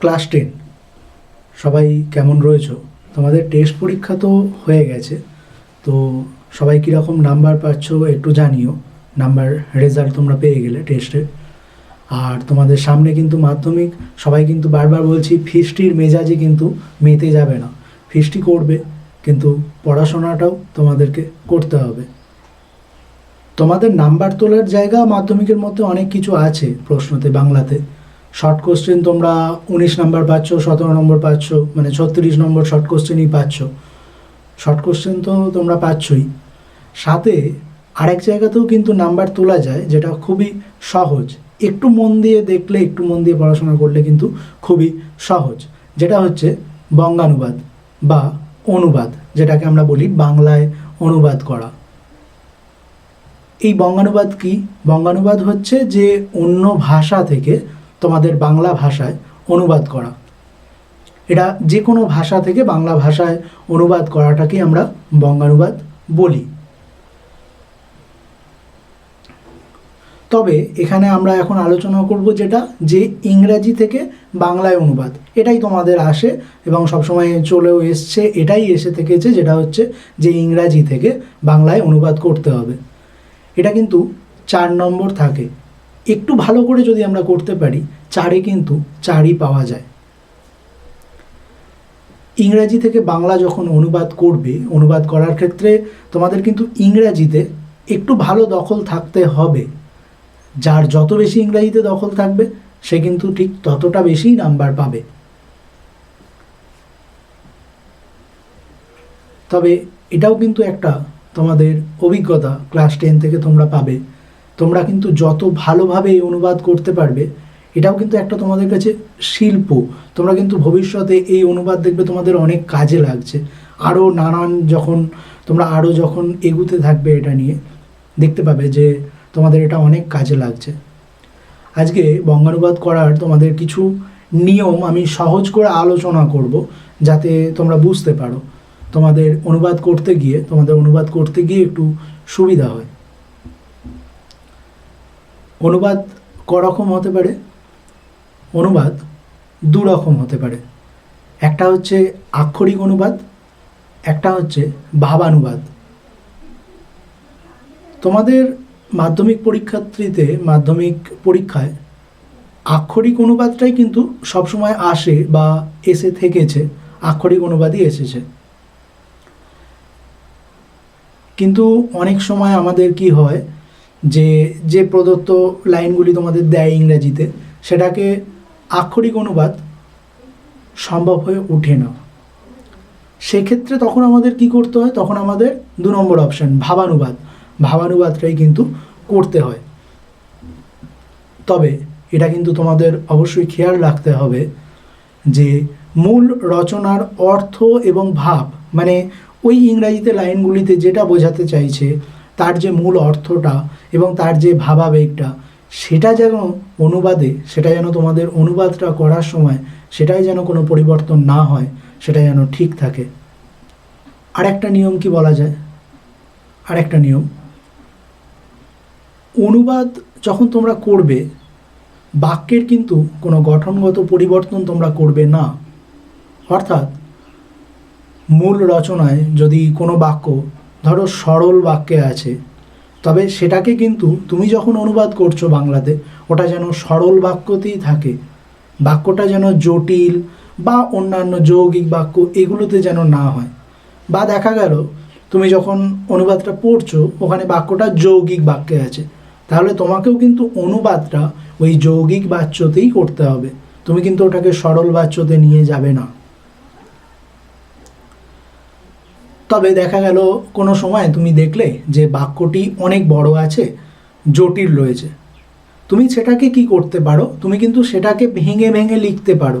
Class ten. সবাই কেমন রয়েছো? তোমাদের টেস্ট পরীক্ষা তো হয়ে গেছে। তো সবাই কীরকম নাম্বার পাচ্ছ একটু জানিও। নাম্বার রেজাল্ট তোমরা পেয়ে গেলে টেস্টের আর তোমাদের সামনে কিন্তু মাধ্যমিক, সবাই কিন্তু বারবার বলছি ফিস্টির মেজাজে কিন্তু মেতে যাবে না। ফিস্টি করবে, কিন্তু পড়াশোনাটাও তোমাদেরকে করতে হবে। তোমাদের নাম্বার তোলার জায়গা মাধ্যমিকের মধ্যে অনেক কিছু আছে প্রশ্নতে, বাংলাতে। শর্ট কোশ্চেন তোমরা উনিশ নম্বর পাচ্ছ, সতেরো নম্বর পাচ্ছ মানে ছত্রিশ নম্বর শর্ট কোশ্চেনই পাচ্ছ। শর্ট কোশ্চেন তো তোমরা পাচ্ছই। সাথে আরেক জায়গাতেও কিন্তু নাম্বার তোলা যায়, যেটা খুবই সহজ। একটু মন দিয়ে দেখলে, একটু মন দিয়ে পড়াশোনা করলে কিন্তু খুবই সহজ। যেটা হচ্ছে বঙ্গানুবাদ বা অনুবাদ, যেটাকে আমরা বলি বাংলায় অনুবাদ করা। এই বঙ্গানুবাদ কি? বঙ্গানুবাদ হচ্ছে যে অন্য ভাষা থেকে তোমাদের বাংলা ভাষায় অনুবাদ করা। এটা যে কোনো ভাষা থেকে বাংলা ভাষায় অনুবাদ করাটাকে আমরা বঙ্গানুবাদ বলি। তবে এখানে আমরা এখন আলোচনা করব যেটা যে ইংরাজি থেকে বাংলায় অনুবাদ। এটাই তোমাদের আসে এবং সবসময় চলেও এসছে, এটাই এসে থেকেছে যেটা হচ্ছে যে ইংরাজি থেকে বাংলায় অনুবাদ করতে হবে। এটা কিন্তু চার নম্বর থাকে। একটু ভালো করে যদি আমরা করতে পারি, চারে কিন্তু চারই পাওয়া যায়। ইংরাজি থেকে বাংলা যখন অনুবাদ করবে, অনুবাদ করার ক্ষেত্রে তোমাদের কিন্তু ইংরাজিতে একটু ভালো দখল থাকতে হবে। যার যত বেশি ইংরাজিতে দখল থাকবে, সে কিন্তু ঠিক ততটা বেশি নাম্বার পাবে। তবে এটাও কিন্তু একটা তোমাদের অভিজ্ঞতা, ক্লাস টেন থেকে তোমরা পাবে। তোমরা কিন্তু যত ভালোভাবে এই অনুবাদ করতে পারবে, এটাও কিন্তু একটা তোমাদের কাছে শিল্প। তোমরা কিন্তু ভবিষ্যতে এই অনুবাদ দেখবে তোমাদের অনেক কাজে লাগছে। আরও নানান যখন, তোমরা আরও যখন এগুতে থাকবে এটা নিয়ে, দেখতে পাবে যে তোমাদের এটা অনেক কাজে লাগছে। আজকে বঙ্গানুবাদ করার তোমাদের কিছু নিয়ম আমি সহজ করে আলোচনা করব, যাতে তোমরা বুঝতে পারো। তোমাদের অনুবাদ করতে গিয়ে, তোমাদের অনুবাদ করতে গিয়ে একটু সুবিধা হয়। অনুবাদ করকম হতে পারে, অনুবাদ দু রকম হতে পারে। একটা হচ্ছে আক্ষরিক অনুবাদ, একটা হচ্ছে ভাবানুবাদ। তোমাদের মাধ্যমিক পরীক্ষার্থীতে মাধ্যমিক পরীক্ষায় আক্ষরিক অনুবাদটাই কিন্তু সবসময় আসে বা এসে থেকেছে, আক্ষরিক অনুবাদই এসেছে। কিন্তু অনেক সময় আমাদের কি হয় যে যে প্রদত্ত লাইনগুলি তোমাদের দেয় ইংরেজিতে, সেটাকে আক্ষরিক অনুবাদ সম্ভব হয়ে ওঠে না। সেক্ষেত্রে তখন আমাদের কি করতে হয়? তখন আমাদের দু নম্বর অপশান ভাবানুবাদ। ভাবানুবাদটাই কিন্তু করতে হয়। তবে এটা কিন্তু তোমাদের অবশ্যই খেয়াল রাখতে হবে যে, মূল রচনার অর্থ এবং ভাব মানে ওই ইংরাজিতে লাইনগুলিতে যেটা বোঝাতে চাইছে তার যে মূল অর্থটা এবং তার যে ভাবাবেগটা, সেটা যেন অনুবাদে, সেটা যেন তোমাদের অনুবাদটা করার সময় সেটাই যেন কোনো পরিবর্তন না হয়, সেটা যেন ঠিক থাকে। আরেকটা নিয়ম কি বলা যায়? আর একটা নিয়ম। অনুবাদ যখন তোমরা করবে, বাক্যের কিন্তু কোনো গঠনগত পরিবর্তন তোমরা করবে না। অর্থাৎ মূল রচনায় যদি কোনো বাক্য ধরো সরল বাক্যে আছে। তবে সেটাকে কিন্তু তুমি যখন অনুবাদ করছ বাংলাতে, ওটা যেন সরল বাক্যতেই থাকে। বাক্যটা যেন জটিল বা অন্যান্য যৌগিক বাক্য এগুলোতে যেন না হয়। বা দেখা গেল, তুমি যখন অনুবাদটা পড়ছো, ওখানে বাক্যটা যৌগিক বাক্যে আছে। তাহলে তোমাকেও কিন্তু অনুবাদটা ওই যৌগিক বাচ্যতেই করতে হবে। তুমি কিন্তু ওটাকে সরল বাচ্যতে নিয়ে যাবে না। তবে দেখা গেল কোনো সময় তুমি দেখলে যে বাক্যটি অনেক বড় আছে, জটিল রয়েছে। তুমি সেটাকে কি করতে পারো? তুমি কিন্তু সেটাকে ভেঙে ভেঙে লিখতে পারো।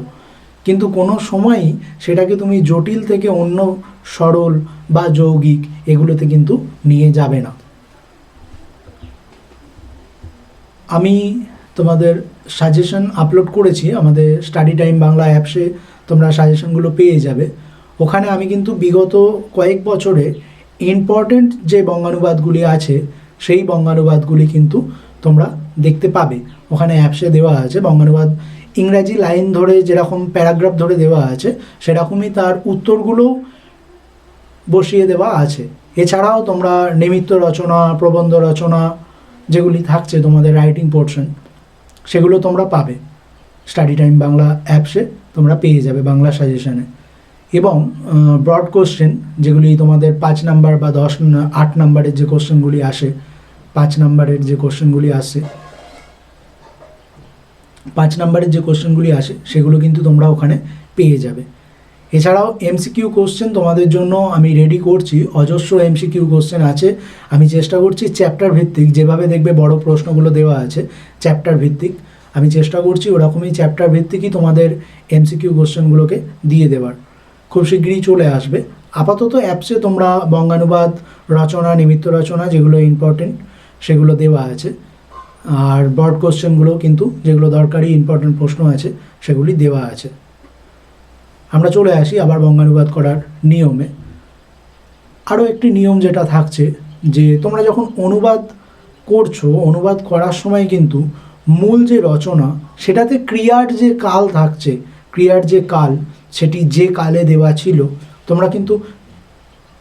কিন্তু কোনো সময়ই সেটাকে তুমি জটিল থেকে অন্য সরল বা যৌগিক এগুলোতে কিন্তু নিয়ে যাবে না। আমি তোমাদের সাজেশন আপলোড করেছি, আমাদের স্টাডি টাইম বাংলা অ্যাপসে তোমরা সাজেশনগুলো পেয়ে যাবে। ওখানে আমি কিন্তু বিগত কয়েক বছরে ইম্পর্ট্যান্ট যে বঙ্গানুবাদগুলি আছে, সেই বঙ্গানুবাদগুলি কিন্তু তোমরা দেখতে পাবে। ওখানে অ্যাপসে দেওয়া আছে, বঙ্গানুবাদ ইংরাজি লাইন ধরে যেরকম প্যারাগ্রাফ ধরে দেওয়া আছে, সেরকমই তার উত্তরগুলোও বসিয়ে দেওয়া আছে। এছাড়াও তোমরা নিমিত্ত রচনা, প্রবন্ধ রচনা যেগুলি থাকছে তোমাদের রাইটিং পোর্শন সেগুলো তোমরা পাবে। স্টাডি টাইম বাংলা অ্যাপসে তোমরা পেয়ে যাবে বাংলা সাজেশনে এবং ব্রড কোশ্চেন যেগুলি তোমাদের পাঁচ নাম্বার বা দশ, আট নাম্বারের যে কোশ্চেনগুলি আসে, পাঁচ নাম্বারের যে কোশ্চেনগুলি আসে, পাঁচ নাম্বারের যে কোশ্চেনগুলি আসে, সেগুলো কিন্তু তোমরা ওখানে পেয়ে যাবে। এছাড়াও এমসিকিউ কোশ্চেন তোমাদের জন্য আমি রেডি করছি। অজস্র এমসিকিউ কোশ্চেন আছে। আমি চেষ্টা করছি চ্যাপ্টার ভিত্তিক, যেভাবে দেখবে বড় প্রশ্নগুলো দেওয়া আছে চ্যাপ্টার ভিত্তিক। আমি চেষ্টা করছি ওরকমই চ্যাপ্টার ভিত্তিকই তোমাদের এমসিকিউ কোশ্চেনগুলোকে দিয়ে দেওয়ার। খুব শীঘ্রই চলে আসবে। আপাতত অ্যাপসে তোমরা বঙ্গানুবাদ, রচনা, নিমিত্ত রচনা যেগুলো ইম্পর্টেন্ট সেগুলো দেওয়া আছে। আর বড কোশ্চেনগুলো কিন্তু যেগুলো দরকারি ইম্পর্টেন্ট প্রশ্ন আছে, সেগুলি দেওয়া আছে। আমরা চলে আসি আবার বঙ্গানুবাদ করার নিয়মে। আরও একটি নিয়ম যেটা থাকছে যে তোমরা যখন অনুবাদ করছ, অনুবাদ করার সময় কিন্তু মূল যে রচনা, সেটাতে ক্রিয়ার যে কাল থাকছে, ক্রিয়ার যে কাল সেটি যে কালে দেওয়া ছিল, তোমরা কিন্তু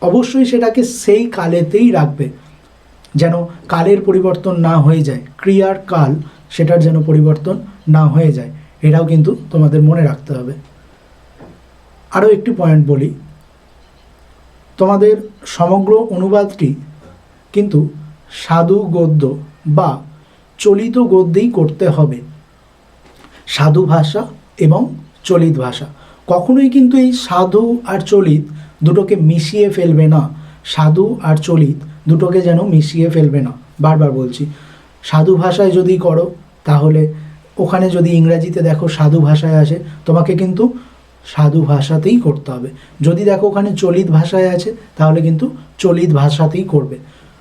অবশ্যই সেটাকে সেই কালেতেই রাখবে, যেন কালের পরিবর্তন না হয়ে যায়। ক্রিয়ার কাল, সেটার যেন পরিবর্তন না হয়ে যায়। এটাও কিন্তু তোমাদের মনে রাখতে হবে। আরও একটি পয়েন্ট বলি। তোমাদের সমগ্র অনুবাদটি কিন্তু সাধু গদ্য বা চলিত গদ্যেই করতে হবে। সাধু ভাষা এবং চলিত ভাষা। কখনোই কিন্তু এই সাধু আর চলিত দুটোকে মিশিয়ে ফেলবে না। সাধু আর চলিত দুটোকে যেন মিশিয়ে ফেলবে না। বারবার বলছি, সাধু ভাষায় যদি করো, তাহলে ওখানে যদি ইংরাজিতে দেখো সাধু ভাষায় আসে, তোমাকে কিন্তু সাধু ভাষাতেই করতে হবে। যদি দেখো ওখানে চলিত ভাষায় আছে, তাহলে কিন্তু চলিত ভাষাতেই করবে।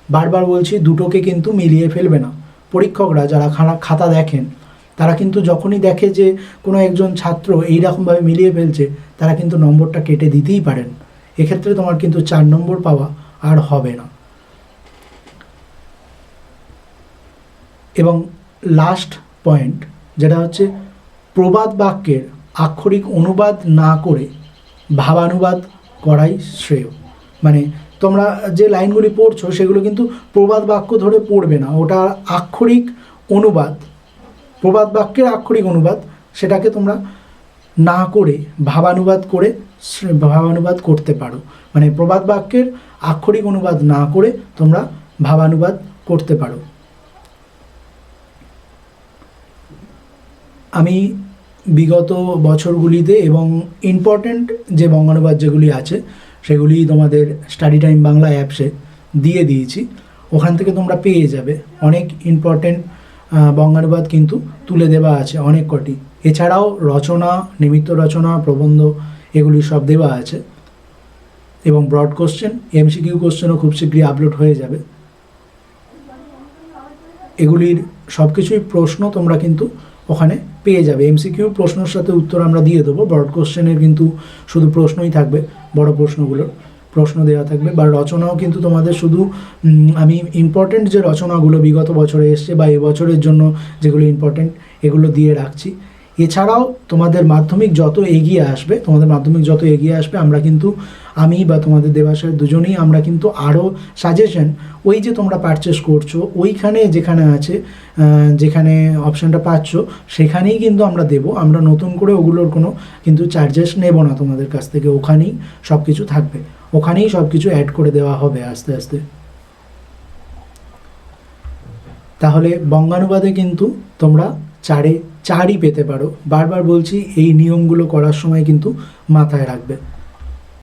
বারবার বলছি, দুটোকে কিন্তু মিলিয়ে ফেলবে না। পরীক্ষকরা যারা খানা খাতা দেখেন তারা কিন্তু যখনই দেখে যে কোনো একজন ছাত্র এইরকমভাবে মিলিয়ে ফেলছে, তারা কিন্তু নম্বরটা কেটে দিতেই পারেন। এক্ষেত্রে তোমার কিন্তু চার নম্বর পাওয়া আর হবে না। এবং লাস্ট পয়েন্ট যেটা হচ্ছে, প্রবাদ বাক্যের আক্ষরিক অনুবাদ না করে ভাবানুবাদ করাই শ্রেয়। মানে তোমরা যে লাইনগুলি পড়ছো, সেগুলো কিন্তু প্রবাদ বাক্য ধরে পড়বে না, ওটা আক্ষরিক অনুবাদ। প্রবাদ বাক্যের আক্ষরিক অনুবাদ, সেটাকে তোমরা না করে ভাবানুবাদ করে ভাবানুবাদ করতে পারো। মানে প্রবাদ বাক্যের আক্ষরিক অনুবাদ না করে তোমরা ভাবানুবাদ করতে পারো। আমি বিগত বছরগুলিতে এবং ইম্পর্ট্যান্ট যে বঙ্গানুবাদ যেগুলি আছে, সেগুলি তোমাদের স্টাডি টাইম বাংলা অ্যাপসে দিয়ে দিয়েছি। ওখান থেকে তোমরা পেয়ে যাবে। অনেক ইম্পর্ট্যান্ট বঙ্গানুবাদ কিন্তু তুলে দেওয়া আছে অনেক কটি। এছাড়াও রচনা, নিমিত্ত রচনা, প্রবন্ধ এগুলি সব দেওয়া আছে। এবং ব্রড কোশ্চেন এমসিকিউ কোশ্চেনও খুব শীঘ্রই আপলোড হয়ে যাবে। এগুলির সব কিছুই প্রশ্ন তোমরা কিন্তু ওখানে পেয়ে যাবে। এমসিকিউ প্রশ্নের সাথে উত্তর আমরা দিয়ে দেবো। ব্রড কোশ্চেনের কিন্তু শুধু প্রশ্নই থাকবে বড় প্রশ্নগুলোর। প্রশ্ন দেওয়া থাকবে বা রচনাও কিন্তু তোমাদের শুধু আমি ইম্পর্টেন্ট যে রচনাগুলো বিগত বছরে এসছে বা এবছরের জন্য যেগুলো ইম্পর্টেন্ট এগুলো দিয়ে রাখছি। এছাড়াও তোমাদের মাধ্যমিক যত এগিয়ে আসবে, তোমাদের মাধ্যমিক যত এগিয়ে আসবে, আমরা কিন্তু আমি বা তোমাদের দেবাশয় দুজনেই আমরা কিন্তু আরও সাজেশন ওই যে তোমরা পারচেস করছ, ওইখানে যেখানে আছে যেখানে অপশানটা পাচ্ছ, সেখানেই কিন্তু আমরা দেব। আমরা নতুন করে ওগুলোর কোনো কিন্তু চার্জেস নেব না তোমাদের কাছ থেকে, ওখানেই সব কিছু থাকবে। ওখানেই সব কিছু অ্যাড করে দেওয়া হবে আস্তে আস্তে। তাহলে বঙ্গানুবাদে কিন্তু তোমরা চারে চারই পেতে পারো। বারবার বলছি, এই নিয়মগুলো করার সময় কিন্তু মাথায় রাখবে।